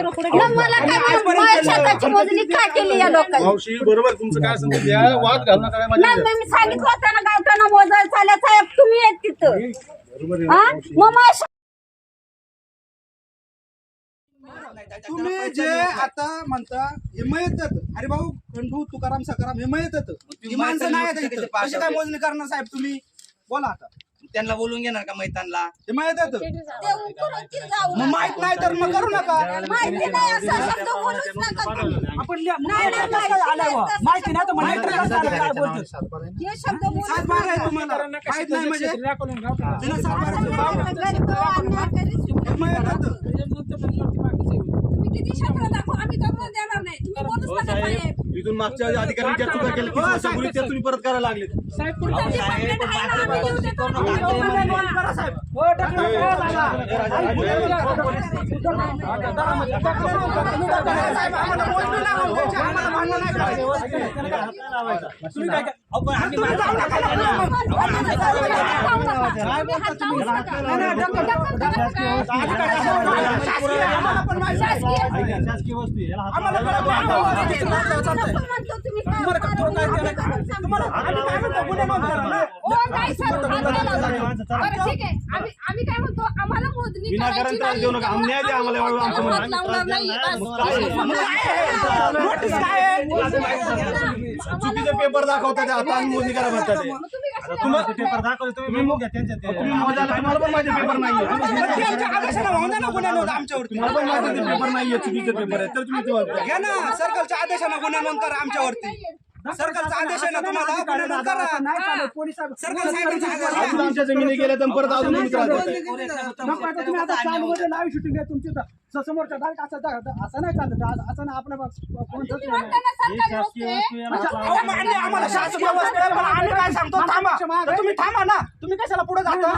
मग मला काय माहीत, माझ्या शेताची मोजणी का केली या लोकांनी? मावशी बरोबर तुमचं काय सांगतो या वाद घालणं काय माझ्या नाही मग मी सांगितलं होतं ना गावठाणा मोजायला चालल्या साहेब तुम्ही येत तिथं. बरोबर आहे हा? मावशी. मग माझ्या तुम्ही जे आता म्हणता हे मयत जात अरे भाऊ खंडू तुकाराम सकाराम हे मयत जात ही माणसं नाही इथं. कशी काय मोजणी करणार साहेब तुम्ही? बोला आता. त्यांना बोलून घेणार का हे करून ती जाऊ मग माहीत नाही तर मग करू नका. माहिती नाही असं शब्द बोलूच नका तुम्ही. आपण लिहा- नाही, नाही, नाही, माहिती नाही तर काय हे शब्द बोलूच सात बारा आहे तुम्हाला. माहीत नाही म्हणजे. आहे. नका. गरीब अन्याय करीत. हे. तुम्ही किती शब्द दाखवा आम्ही करून देणार नाही. तुम्ही बोलूच नका साहेब. इथून मागच्या अधिकाऱ्यांनी ज्या चुका केल्या तीस वर्षापूर्वी त्या तुम्ही परत करायला लागले. तुम्ही हो. हो, काय. शासकीय आहे. आम्ही काय म्हणतो? आम्हाला मोजणी विनाकारण त्रास देऊ. नका. अन्याय द्या आम्हाला एवढं आमचं म्हणणं. आहे. लावणार नाही. बस. मग काय? आहे? नोटीस काय? आहे? चुकीचे पेपर दाखवतात आता आणि मोजणी करा म्हणतात ते. तुम्हाला पेपर दाखवले तुम्ही तुम्ही मोजायला तुम्हाला पण माझे पेपर नाहीये पण ते आमच्या आदेशानं होऊन द्या ना गुन्हे नोंद आमच्यावरती? तुम्हाला पण माझे ते पेपर नाहीये चुकीचे पेपर आहेत. तर तुम्ही ते म्हणताय. घ्या ना सर्कलच्या आदेशानं गुन्हे नोंद करा आमच्यावरती. सर्कलचा आदेश आहे ना तुम्हाला गुन्हे नोंद करा. सर्कल साहेबांचा आदेश आहे. अजून आमच्या जमिनी गेल्या तर परत अजून तुम्ही त्रास देताय. नको आता तुम्ही आता चालूमध्ये लाईव्ह शूटिंग आहे तुमची तर. समोरच्या डायरेक्ट असं नाही चालत. आज असं नाही. सरकारी आहे. आम्हाला शासकीय व्यवस्था आहे, पण आम्ही काय सांगतो? थांबा. तर तुम्ही थांबा ना. तुम्ही कशाला पुढे जाता?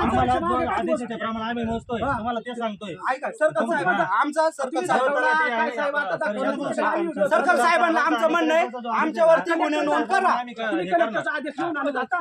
ऐका सर्कल साहेबांना आमचा सर्कल साहेबांना काय साहेब आता दाखवलं. सर्कल साहेबांना आमचं म्हणणं आहे आमच्यावरती गुन्हे नोंद करा. तुम्ही कलेक्टरचा आदेश घेऊन आम्ही जाता.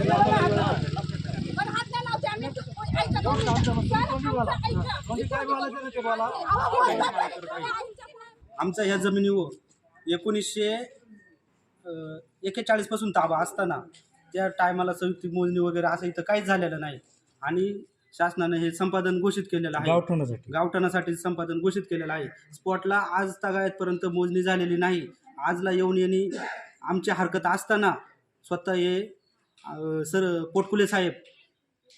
आमचा ह्या जमिनीवर एकोणीसशे एकेचाळीसपासून ताबा असताना त्या टायमाला संयुक्त मोजणी वगैरे असं इथं काहीच झालेलं नाही. आणि शासनानं हे संपादन घोषित केलेलं आहे. गावठणासाठी. गावठाणासाठी संपादन घोषित केलेलं आहे. स्पॉटला आज तागायतपर्यंत मोजणी झालेली नाही. आजला येऊन यांनी आमची हरकत असताना स्वतः हे सर पोटकुले साहेब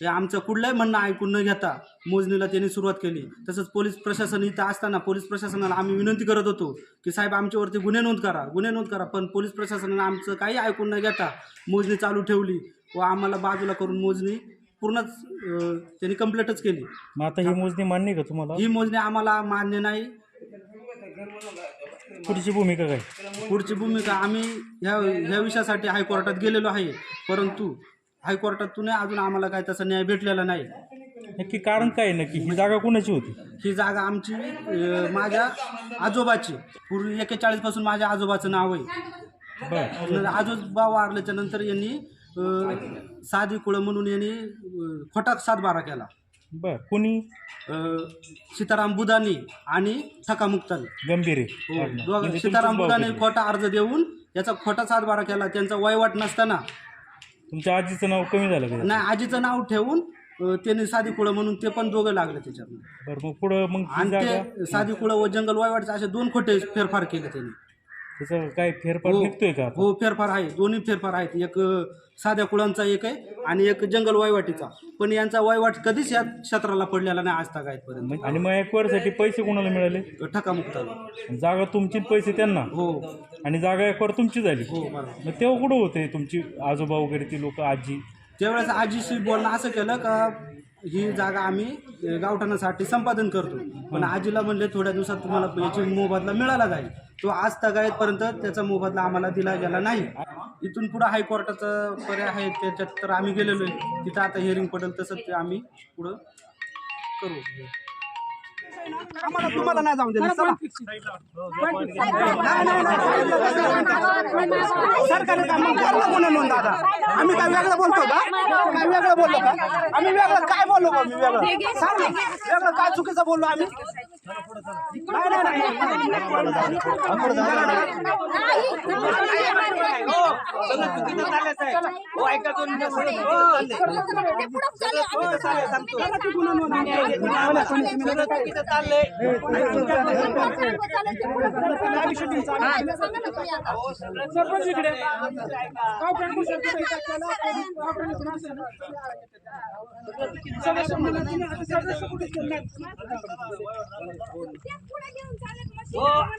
हे आमचं कुठलंही म्हणणं ऐकून न घेता मोजणीला त्यांनी सुरुवात केली. तसंच पोलीस प्रशासन इथं असताना पोलीस प्रशासनाला आम्ही विनंती करत होतो की साहेब आमच्यावरती गुन्हे नोंद करा गुन्हे नोंद करा. पण पोलीस प्रशासनानं आमचं काही ऐकून न घेता मोजणी चालू ठेवली व आम्हाला बाजूला करून मोजणी पूर्णच त्यांनी कंप्लीटच केली. मग आता ही मोजणी मान्य का तुम्हाला? ही मोजणी आम्हाला मान्य नाही. पुढची भूमिका काय? पुढची भूमिका आम्ही ह्या ह्या विषयासाठी हायकोर्टात गेलेलो आहे. परंतु हायकोर्टातून अजून आम्हाला काय तसा न्याय भेटलेला नाही. नक्की कारण काय आहे? नक्की ही जागा कोणाची होती? ही जागा आमची अं, माझ्या आजोबाची. पूर्वी एकेचाळीसपासून माझ्या आजोबाचं नाव आहे. बर. आजोबा वारल्याच्या नंतर यांनी अं, साधी कुळं म्हणून यांनी अं, खोटा सातबारा केला. बर. कोणी? अं, सीताराम बुदानी आणि ठका मुक्तानी. गंभीर. हो. दोघं- म्हणजे सीताराम तुमचंच बुदाने खोटा अर्ज देऊन याचा खोटा सातबारा केला. त्यांचा वयवाट नसताना. तुमच्या आजीचं नाव कमी झालं का? नाही आजीचं नाव ठेवून अं, त्यांनी साधी कुळं म्हणून ते पण दोघं लागले त्याच्यात बरं मग पुढं मग ती आणि जागा ते साधी कुळं व जंगल वायवाटचे असे दोन खोटे फेरफार केले त्यांनी. त्याचा काय फेरफार हो. निघतोय का आता? हो फेरफार आहे. दोन्ही फेरफार आहेत. एक अं, साध्या कुळांचा एक आहे आणि एक जंगल वायवाटीचा पण यांचा वायवाट कधीच या क्षेत्राला पडलेला नाही आज तागायतपर्यंत मग- आणि मग एकवारसाठी पैसे कोणाला मिळाले? ठकामुक्ताला जागा तुमची पैसे त्यांना. हो. आणि जागा एकवार तुमची झाली. हो बरोबर. मग तेव्हा कुठं होते तुमची आजोबा वगैरे ती लोक आजी? त्यावेळेस आजीशी बोलणं असं केलं का ही जागा आम्ही अ, गावठाणासाठी संपादन करतो. पण आजीला म्हणले थोड्या दिवसात तुम्हाला याची मोबदला मिळाला जाईल. तो आज तगायतपर्यंत त्याचा मोबदला आम्हाला दिला गेला नाही. इथून पुढं हायकोर्टाचा पर्याय आहे त्याच्यात तर आम्ही गेलेलो आहे. तिथं आता हिअरिंग पडेल तसं ते आम्ही पुढं करू. आम्हाला तुम्हाला नाही जाऊन दिलं. चला. सरकारने काय मग करा गुन्हा नोंद दादा? आम्ही काय वेगळं बोलतो का? काय वेगळं बोललो का? आम्ही वेगळं काय बोललो का मी वेगळं. सांग वेगळं काय चुकीचं बोललो आम्ही? नाही नाही नाही चाललंय मिनिटं सगळं चुकीचं चाललंय करा की गुन्हा नोंद आम्ही सगळं चुकीचं चाललंय सरपंच इकडे गावठाण कुशल कुठे काय केलं? गावठाण कुठे असेल ना? सदस्य म्हणलं तुम्ही आता सदस्य कुठे केलं नाही. आमच्या घरापासून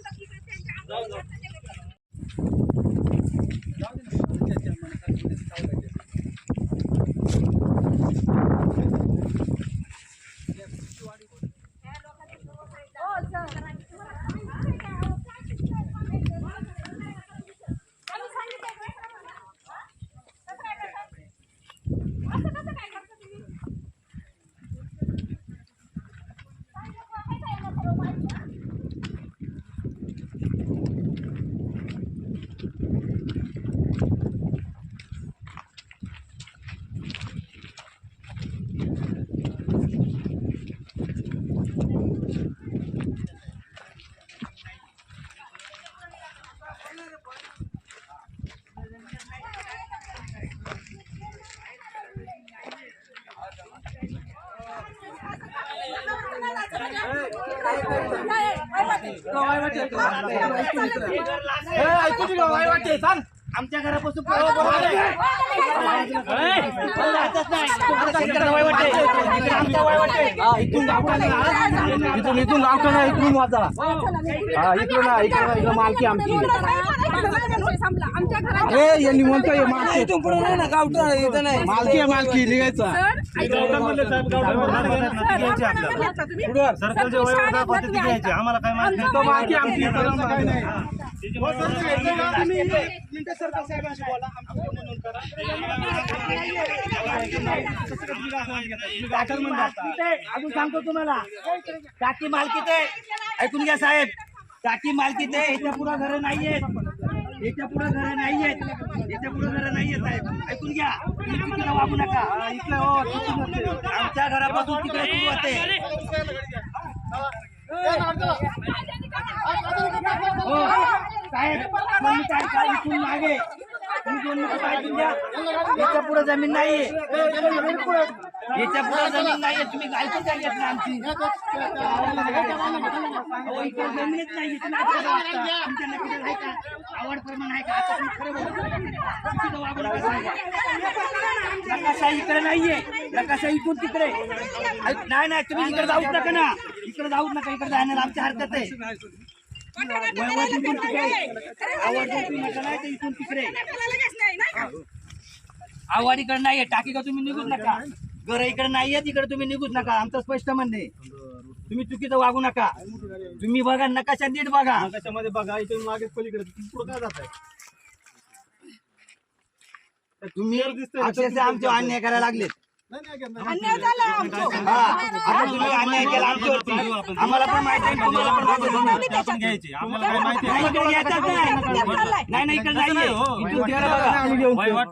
पुढं उभं राहा. जातच नाही. आता शेतकऱ्याला वाय वाटते. इकडे आमच्या वाय वाटते. इथून इथून इथून गावठाण आहे, इकडून वाचा हा इकडून आहे, इकडून आहे, इकडून मालकी आमची ए यांनी म्हणतोय मालकी इथून पुढे नाही ना गावठाण आहे, इथं नाही मालकी आहे मालकी लिहायचा आम्हाला काय तो मालकी आमची सरकार साहेबांशी बोला आमची नोंद करा. अजून सांगतो तुम्हाला. टाकी मालकीत आहे. ऐकून घ्या साहेब. टाकी मालकीत आहे. याच्यापुढे घरं नाहीयेत. याच्यापुढे घरं नाहीयेत. याच्यापुढे घरं नाहीयेत साहेब. ऐकून घ्या. चुकीनं वागू नका. इथलं हो. आमच्या घरापासून तिकडे सुरू होते हो मागे. याच्यापुढे जमीन नाहीये. याच्यापुढे जमीन नाहीये. तुम्ही ऐकून काय आमची. जमीनच का? आवड प्रमाण आहे का? इकडे नाहीये. नकाशा इथून तिकडे. नाही नाही तुम्ही इकडे जाऊच नका ना. इकडे जाऊच नका इकडे जाण्याला आमची हरकत आहे. इथून तिकडे. आवड इकडे नाहीये टाकी का तुम्ही निघूच नका. घर इकडे नाहीये तिकडे तुम्ही निघूच नका. आमचं स्पष्ट म्हणणे तुम्ही चुकीचं वागू नका. तुम्ही बघा नकाशा नीट बघा. त्याच्यामध्ये बघा इथे मागे पलीकडे. पुढे काय जात आहे तुम्ही अक्षरशः आमचे अन्याय करायला लागलेत. अन्याय झाला अन्याय केला आमच्यावरती आम्हाला पण माहिती आहे तुम्हाला पण माहिती आहे. नाही इकडे यायचंच नाही नाही नाही इकडे नाहीये इथून बघा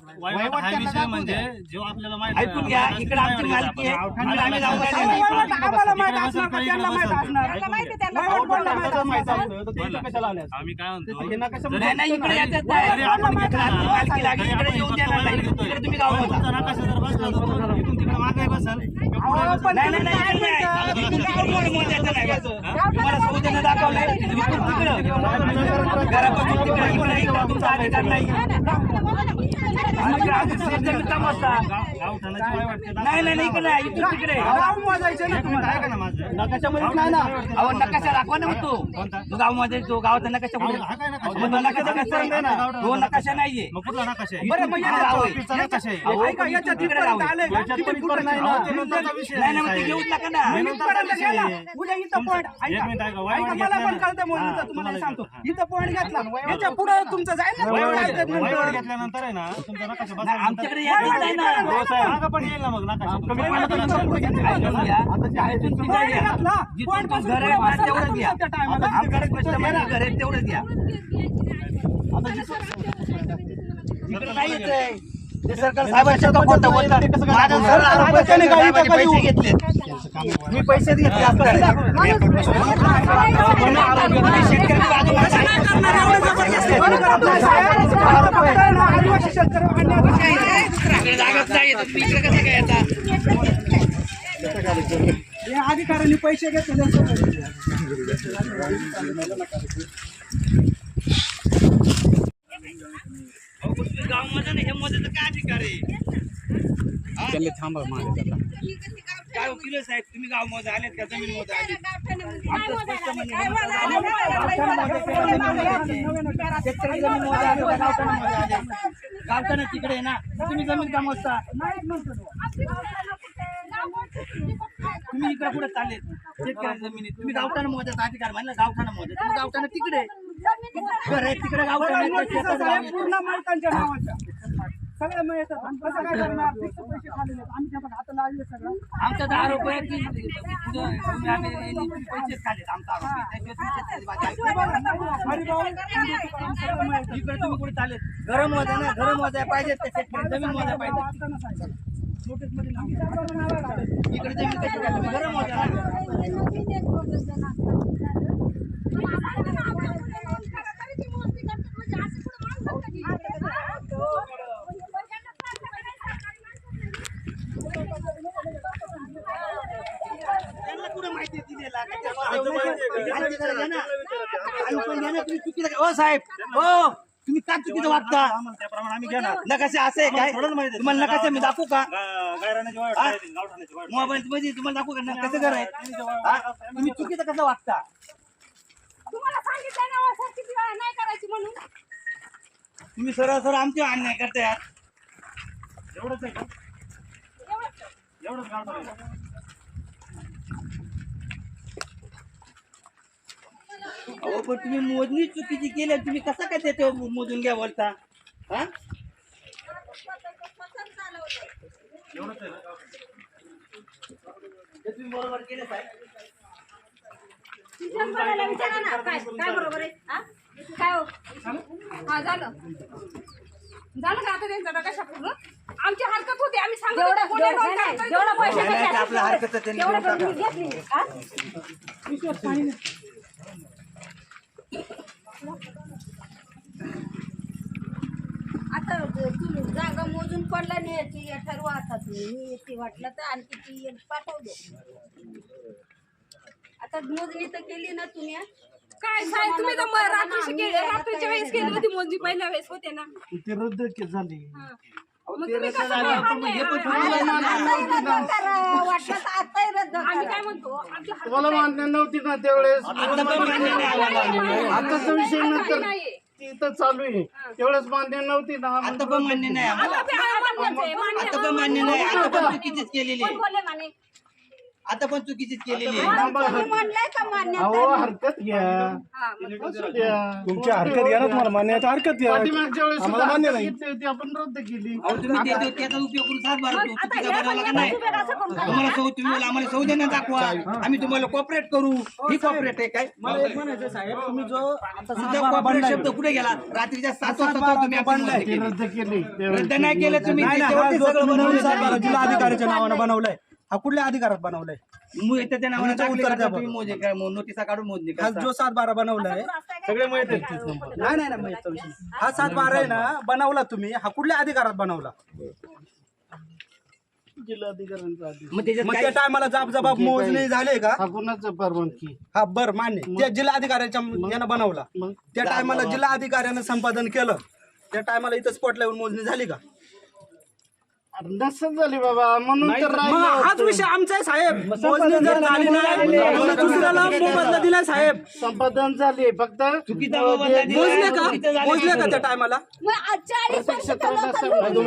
हा विषय म्हणजे जो आपल्याला माहिती आहे. ऐकून घ्या इकडे आमची मालकी आहे आणि आम्ही जाऊन नाही. आम्हाला माहीत असणार का त्यांना माहीत असणार माहिती आहे, कोणाला माहीत असणार? आम्ही काय म्हणतो नाही नाही इकडे यायचंच नाही जरी आपण आमची मालकी लागली इकडे येऊन देणार नाही इकडे तुम्ही गाव मागे बसाल? नाही नाही नाही. तुम्हाला सौजन्य दाखवलंय. तिकडं. घरापासून तिकडे तुमचा अधिकार नाही जमीन समजता नाही नाही नाही इकडे नाही, इथून तिकडे गाव मोजायचे ना तुम्हाला आहे का ना माझं नकाशामध्ये नाही ना अहो नकाशा दाखवा ना मग तो तो गावमध्ये तो गावाचा नकाशा कुठे? मग तो नकाशा कसा आहे? तो नकाशा नाहीये मग कुठला नकाशा आहे बरं मग इथून याच्यात- गाव आहे. ऑफिसचा नकाशा आहे अहो, ऐका याच्या तिकडे तिथपर्यंत आहे. का? याच्यात नाही ना. ते नंतरचा विषय नाही नाही मग ते आहे. घेऊन टाका ना मी इथपर्यंत गेला. उद्या इथं point एक ऐका. मिनिट ऐका, वाय ऐका, वाय मला घेतला पण ना. कळतं म्हणून हा, इथं तुम्हाला तुम्हाला सांगतो. इथं पॉईंट घेतला याच्यापुढे तुमचं जाईल ना वाय तुम्ही वाय जायचं घेतला- वाय वाय नंतर. घेतल्यानंतर आहे ना तुमचा नकाशा नाही, बसा आमच्याकडे यायचं नाही ना मागं पण येईल ना मग पुढे मला तेवढंच घ्या. सरकार साहेबांच्या नका. घेतले मी पैसे घेतले नाही अधिकाऱ्यांनी पैसे घेतले गावमध्ये नाही हे मध्ये तर काय अधिकार? आहे काय हो, किलो साहेब तुम्ही गावमध्ये आलेत का जमीन मध्ये आले. शेतकरी जमीन मध्ये आले का गावठाणा मध्ये आले. गावठाणा तिकडे आहे ना तुम्ही जमीन का मोजता तुम्ही इकडे कुठे चालले? शेतकरी जमिनी तुम्ही गावठाणा मोजाचा अधिकार म्हणलं गावठाणा मोजा तुम्ही गावठाणा तिकडे घर आहे तिकडे गावठाणा आहे, त्या शेतात गाव आहे. पूर्ण मालकांच्या नावाच्या सगळ्या मिळतात कसं काय करणार? फिक्स पैसे खाल्लेले. आम्ही त्याला हात लावले सगळं. आमचा दहा रुपये पैसेच खाल्लेत. आमचा इकडे तुम्ही कुठे चालेल? गरम होता ना गरम होता पाहिजे त्या शेतकरी जमीन मोजा पाहिजे. इकडे जमीन कशी? गरम होता ना त्यांना कुठं माहिती आहे दिलेला का त्या माहितीकडे घ्या ना. आयुष्य घ्या ना, तुम्ही चुकीचं काय- ओ साहेब हो तुम्ही का चुकीचं वागता? त्याप्रमाणे आम्ही घेणार. नकाशा असं आहे काय. तुम्हाला नकाशा मी दाखवू का. मोबाईल मध्ये तुम्हाला दाखवू का? कसं घर आहे? तुम्ही चुकीचं कसं वागता? तुम्हाला सांगितलं ना हो, सर, किती वेळा नाही करायची म्हणून. तुम्ही सरळ सरळ आमचे अन्याय करताय. एवढंच आहे का? एवढंच. गावठाण आहे. अहो पण तुम्ही मोजणी चुकीची केली आणि तुम्ही कसं काय त्याच्या मोजून घ्या बोलता? हा? एवढंच आहे ना? तुम्ही बरोबर केलं साहेब शिक्षण करायला विचारा ना. काय? काय बरोबर आहे? हा? काय हो? हा झालं. झालं का आता त्यांचा? पूर्ण आमची हरकत होती. आम्ही सांगत जेवढं जेवढं नाही. जेवढं पैसे नाही, नाही, त्यांनी हा? आता तुम्ही जागा मोजून पडला नाही याची ठरवा आता तुम्ही मी येते वाटलं तर आणखी ती एक पाठवतो आता मोजणी तर केली ना तुम्ही? काय साहेब तुम्ही तर म- रात्रीची केली रात्रीच्या वेळेस केली होती मोजणी पहिल्या वेळेस होते ना. ती रद्द झाली. हा. मग तुम्ही कसं काय वाटलं तर आताही रद्द आम्ही करा. काय म्हणतो? आमची हरकत तुम्हाला मान्य नव्हती ना त्यावेळेस. आताचा विषय नंतर नाहीये. ती इथं चालू आहे. तेवढेच मान्य नव्हती ना आता पण मान्य नाही आम्हाला. आता बी मान्यच आहे, मान्य आता पण मान्य नाही. आता पण चुकीचीच केलेली कोण आहे बोलले आता पण चुकीचीच केलेली आहे. तुम्ही म्हणलंय का मान्य अहो हरकत घ्या. हा, मग असू द्या. तुमची हरकत घ्या ना तुम्हाला मान्य हरकत घ्या. पाठीमागच्या वेळेस आम्हाला सुद्धा मान्य हरकत नाही. घेतली होती आपण रद्द केली. अहो तुम्ही देतो त्याचा उपयोग करून सात बारा तो आता चुकीचा हे बनवला का पण नाही. एक असं करून काय? तुम्हाला सौ तुम्ही मला आम्हाला सौजन्य दाखवा. आम्ही तुम्हाला कॉपरेट करू. ही कॉपरेट आहे काय? मला एक म्हणायचं साहेब तुम्ही जो आता तुमचा कॉपरेट शब्द कुठे गेला? रात्रीच्या सात वाजता तुम्ही केली. रद्द केली रद्द नाही केलं तुम्ही नाही ना, हा त्याच्यावरती जो सगळं तुम्ही बनवलं. सात बारा आहे. जिल्हा अधिकाऱ्याच्या नावानं बनवलाय. हा कुठल्या अधिकारात बनवलाय? मग त्याच्या नावाने तुमचं टाकली उत्तर का द्या तुम्ही बरं. मोजे काय नोटिसा काढून मोजणी हा करता. जो सात बारा बनवलाय सगळे माहिती आहेत. नाही नाही नाही माहीत विषय नाही. हा सात बारा आहे ना बनवला तुम्ही. हा कुठल्या अधिकारात बनवला? मग त्याच्यात मग काय त्या टायमाला जाब जबाब मोजणी झाले का? हा कुणाचं परवानगी हा बर मान्य. त्या जिल्हा अधिकाऱ्याच्या यानं बनवला. मग त्या टायमाला जिल्हा अधिकाऱ्यानं संपादन केलं. त्या टायमाला इथं स्पॉटला येऊन मोजणी झाली का? नसेल झाली बाबा म्हणून तर राहिलं होतं. विषय आमचा आहे साहेब. मोजणी जर झाली नाही दुसऱ्याला मोबदला दिलाय साहेब. संपादन झाली फक्त. मोजले का. मोजले का त्या टायमाला? मग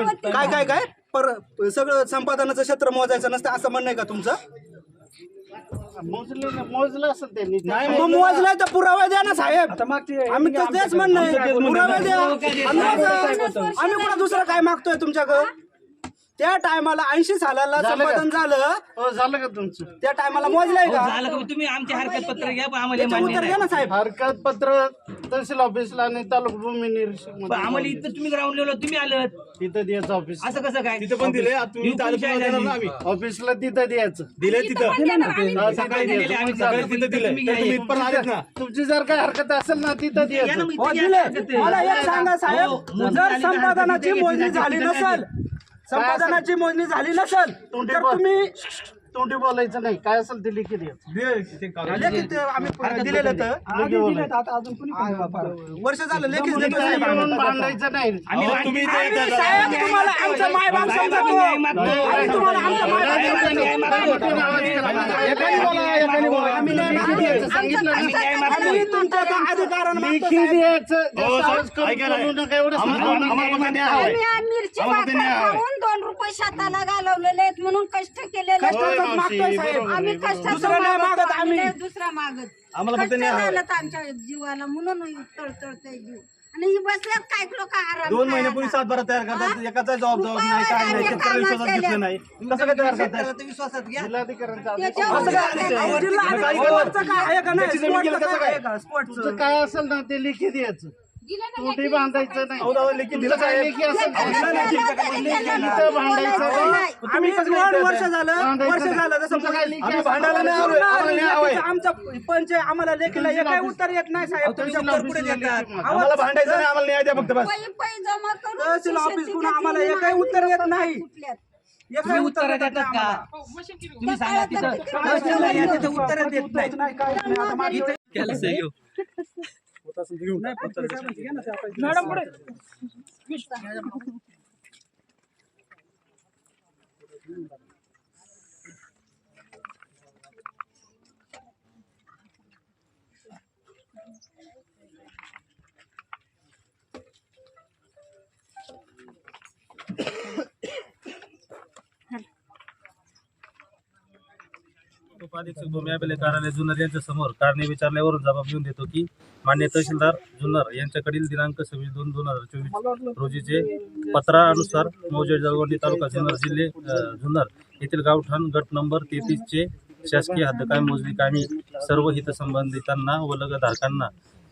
होतं. काय काय काय? पर सगळं संपादनाचं क्षेत्र मोजायचं नसतं असं म्हणणं आहे का तुमचं? मोजलं मोजलं त्यांनी. मग मोजलाय तर पुरावा द्या ना साहेब. आम्ही तर तेच म्हणणं आहे. पुरावा द्या. आणि मग आम्ही कुठं दुसरं काय मागतोय तुमच्याकडं? त्या टायमाला ऐंशी सालाला झालं का? संपादन झालं. हो झालं का तुमचं? त्या टायमाला मोजलंय का? झालं का? तुम्ही आमचे हरकत पत्र घ्या पण आम्हाला त्याचं मान्य उत्तर द्या नाही ना साहेब. हरकत पत्र तहसील ऑफिसला आणि तालुका भूमी निरीक्षक पण आम्हाला इथं तुम्ही ग्राउंड लेवल तुम्ही आलं तिथं द्यायचं ऑफिस असं कसं काय? तिथं पण दिले आता तुम्ही ही चालू हुकुमशाही देणार ना झाली. आम्ही ऑफिसला तिथं द्यायचं. दिले तिथं. हा, सकाळी तिथं दिले द्यायचं. आम्ही सगळे सकाळी तिथं दिले तुम्ही तर तुम्ही घ्या. इथपर्यंत आलेत ना. तुमची जर काय हरकत असेल ना तिथं द्यायचं. हो दिले. मला एक सांगा हो, साहेब मोजणी जर का संपादनाची मोजणी? झाली नसेल संपादनाची मोजणी झाली नसेल तर. तुम्ही तोंडी बोलायचं नाही. काय असेल लिखित ते आम्ही दिलेलं तर लिखित. वर्ष झालं लेखीच लेखी काय साहेब म्हणून भांडायचं नाही. लिखित लिखित हो, दोन रुपये शेताला घालवलेले आहेत म्हणून कष्ट केलेले कष्टाचंच आहेत. होय, मावशी, मागतोय साहेब. बरोबर आहे, आम्ही बरोबर आहे. कष्टाचं दुसरं नाही मागत मागत आम्ही दुसरा मागत आम्हाला फक्त कष्ट न्याय हवाय. झालं तर आमच्या जीवाला म्हणून तळतळतय जीव आणि ही बसल्यात काय लोक आराम दोन महिन्यापूर्वी आता? सातबारा तयार करतात हा? एकाचा जबाब जबाब नाही काय नाही कामात विश्वासात. घेतलं नाही कसं काय तयार करताय जिल्हाधिकाऱ्यांचा आदेश त्याच्यावर असं काय? काय अहो, करायचं? जिल्हा अधिकारी स्पोर्टचं काय आहे का नाही? त्याची जमीन गेलं स्पोर्टचं कसं काय काय? आहे का? स्पोर्टचं. तुमचं काय असेल ना ते लिखित द्यायचं तोंडी बांधायचं नाही दिलं नाही. इथं भांडायचं नाही. नाही. आम्ही दोन वर्ष झालं वर्ष नाही. झालं जसं आम्ही भांडायला नाही आलोय. आम्हाला. लेखीचं आमचा पंच आम्हाला लेखीला तहसील काही उत्तर येत नाही साहेब तुमच्या देतात मागा. आम्हाला भांडायचं नाही आम्हाला न्याय द्या फक्त बस तहसील ऑफिसकडून आम्हाला जमिनी एकही उत्तर येत नाही. एकही उत्तर येत नाही देतात का आम्हाला. तुम्ही सांगा तिथं तहसीलला या तिथं उत्तर देत नाही काय नाही आता मागे- मॅडम पुढे उपाधीक्षक भूमी अभिलेख कार्यालय जुन्नर यांच्या समोर कारणे विचारल्यावरून जबाब लिहून देतो की मान्य तहसीलदार जुन्नर यांच्याकडील दिनांक सव्वीस दोन दोन हजार चोवीस रोजीचे पत्रानुसार मौजे जळवंडी तालुका जुन्नर जिल्हे जुन्नर येथील गावठाण गट नंबर तेहतीसचे शासकीय हद्दकाय मोजणी कामी सर्व हितसंबंधितांना व लगधारकांना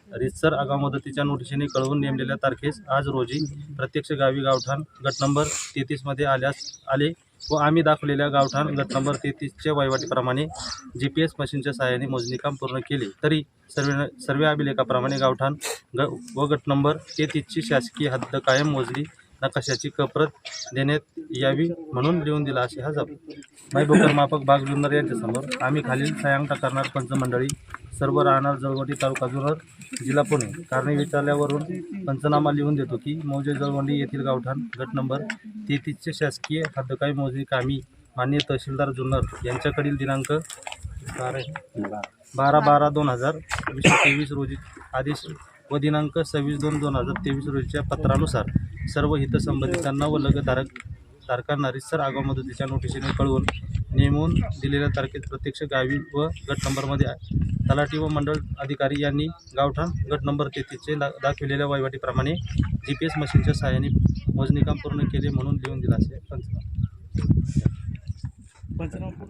रितसर आगाव मदतीच्या नोटिशीने कळवून नेमलेल्या तारखेस आज रोजी प्रत्यक्ष गावी गावठाण गट नंबर तेहतीसमध्ये आल्यास आले. व आम्ही दाखवलेल्या गावठाण गट नंबर तेहतीसच्या वहिवाटीप्रमाणे जी पी एस मशीनच्या सहाय्याने मोजणी काम पूर्ण केले. तरी सर्वे सर्व अभिलेखाप्रमाणे गावठाण ग व गट नंबर तेहतीसची शासकीय हद्द कायम मोजली नकाशाची कप्रत देण्यात यावी म्हणून लिहून दिला असे हा भाई मैबोकर मापक बाग जुन्नर यांच्यासमोर आम्ही खालील सायांगता करणार पंचमंडळी सर्व राहणार जळवंडी तालुका जुन्नर जिल्हा पुणे. कारणे विचारल्यावरून पंचनामा लिहून देतो की मौजे जळवंडी येथील गावठाण गट नंबर तेहतीसचे शासकीय हद्दकाई मोजणी कामी मान्य तहसीलदार जुन्नर यांच्याकडील दिनांक बारा बारा बारा दोन हजार वीसशे तेवीस रोजी आदेश व दिनांक सव्वीस दोन दोन हजार तेवीस रोजीच्या पत्रानुसार सर्व हितसंबंधितांना व लगधारक धारकांना रितसर आगाऊ मदतीच्या नोटिशीने कळवून नेमून दिलेल्या तारखेत प्रत्यक्ष गावी व गट नंबरमध्ये तलाठी व मंडळ अधिकारी यांनी गावठाण गट नंबर तेहतीसचे दा दाखविलेल्या वहिवाटीप्रमाणे जी पी एस मशीनच्या सहाय्याने मोजणी काम पूर्ण केले म्हणून लिहून दिला असे पंचनामा. पंचनामा